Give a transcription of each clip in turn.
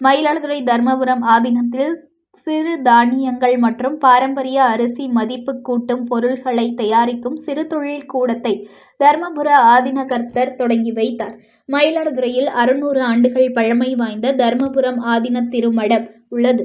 மயிலாடுதுறை தர்மபுரம் ஆதீனத்தில் சிறு தானியங்கள் மற்றும் பாரம்பரிய அரிசி மதிப்பு கூட்டும் பொருள்களை தயாரிக்கும் சிறு தொழில் கூடத்தை தர்மபுர ஆதினகர்த்தர் தொடங்கி வைத்தார். மயிலாடுதுறையில் அறுநூறு ஆண்டுகள் பழமை வாய்ந்த தர்மபுரம் ஆதின திருமடம் உள்ளது.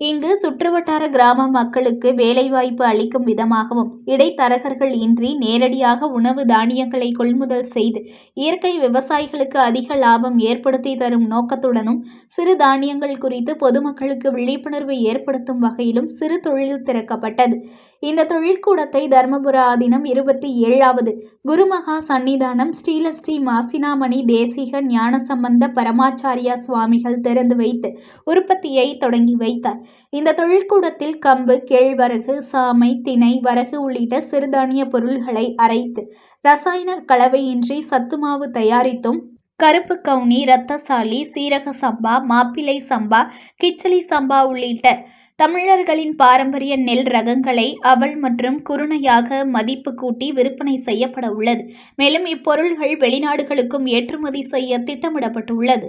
இங்கு சுற்றுவட்டார கிராம மக்களுக்கு வேலைவாய்ப்பு அளிக்கும் விதமாகவும் இடைத்தரகர்கள் இன்றி நேரடியாக உணவு தானியங்களை கொள்முதல் செய்து இயற்கை விவசாயிகளுக்கு அதிக லாபம் ஏற்படுத்தி தரும் நோக்கத்துடனும் சிறு தானியங்கள் குறித்து பொதுமக்களுக்கு விழிப்புணர்வு ஏற்படுத்தும் வகையிலும் சிறு தொழில் திறக்கப்பட்டது. இந்த தொழிற்கூடத்தை தர்மபுர ஆதீனம் இருபத்தி ஏழாவது குருமகா சன்னிதானம் ஸ்ரீலஸ்ரீ மாசினாமணி தேசிக ஞானசம்பந்த பரமாச்சாரியா சுவாமிகள் திறந்து வைத்து உற்பத்தியை தொடங்கி வைத்தார். இந்த தொழிற்கூடத்தில் கம்பு கேழ்வரகு சாமை திணை வரகு உள்ளிட்ட சிறுதானிய பொருள்களை அரைத்து ரசாயன கலவையின்றி சத்துமாவு தயாரித்தும் கருப்பு கவுனி ரத்தசாலி சீரக சம்பா மாப்பிள்ளை சம்பா கிச்சலி சம்பா உள்ளிட்ட தமிழர்களின் பாரம்பரிய நெல் ரகங்களை அவல் மற்றும் குருணையாக மதிப்பு கூட்டி விற்பனை செய்யப்பட உள்ளது. மேலும் இப்பொருள்கள் வெளிநாடுகளுக்கும் ஏற்றுமதி செய்ய திட்டமிடப்பட்டுள்ளது.